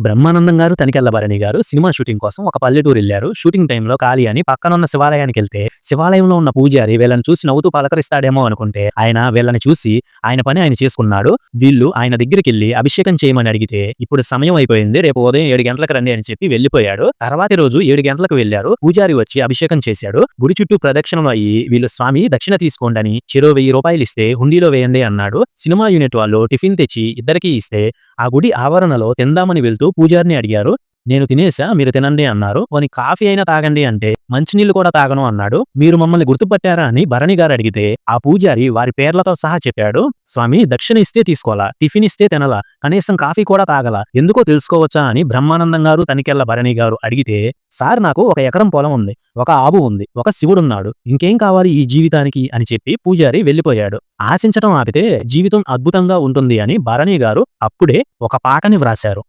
బ్రహ్మానందం గారు Tanikella Bharani garu cinema shooting కోసం ఒక పల్లెటూరు వెళ్ళారు షూటింగ్ టైంలో ఖాళీ అని పక్కనున్న శివాలయానికి వెళ్తే శివాలయంలో ఉన్న పూజారి వీళ్ళని చూసి నవ్వుతూ పలకరిస్తాడేమో అనుకుంటే ఆయన వీళ్ళని చూసి ఆయన పని ఆయన చేసుకున్నాడు. వీళ్ళు ఆయన దగ్గరికి వెళ్ళి అభిషేకం చేయమని అడిగితే ఇప్పుడు సమయం అయిపోయింది రేపు ఉదయం ఏడు గంటలకు రండి అని చెప్పి వెళ్ళిపోయాడు. తర్వాతి రోజు ఏడు గంటలకు వెళ్ళారు పూజారి వచ్చి అభిషేకం చేశాడు. గుడి చుట్టూ ప్రదక్షిణలు అయ్యి వీళ్ళు స్వామి దక్షిణ తీసుకోండి అని చెరో వెయ్యి రూపాయలు ఇస్తే హుండీలో వేయండి అన్నాడు. సినిమా యూనిట్ వాళ్ళు టిఫిన్ తెచ్చి ఇద్దరికి ఇస్తే ఆ గుడి ఆవరణలో తిందామని వెళ్తూ పూజారిని అడిగారు. నేను తినేసా మీరు తినండి అన్నారు. పోనీ కాఫీ అయినా తాగండి అంటే మంచినీళ్ళు కూడా తాగను అన్నాడు. మీరు మమ్మల్ని గుర్తుపట్టారా అని భరణి గారు అడిగితే ఆ పూజారి వారి పేర్లతో సహా చెప్పాడు. స్వామి దక్షిణ ఇస్తే తీసుకోవాలా టిఫిన్ ఇస్తే తినలా కనీసం కాఫీ కూడా తాగల ఎందుకో తెలుసుకోవచ్చా అని బ్రహ్మానందం గారు తనికెళ్ళ భరణి గారు అడిగితే సార్ నాకు ఒక ఎకరం పొలం ఉంది ఒక ఆవు ఉంది ఒక శివుడున్నాడు ఇంకేం కావాలి ఈ జీవితానికి? అని చెప్పి పూజారి వెళ్ళిపోయాడు ఆశించటం ఆపితే జీవితం అద్భుతంగా ఉంటుంది అని భరణి గారు అప్పుడే ఒక పాటని వ్రాశారు.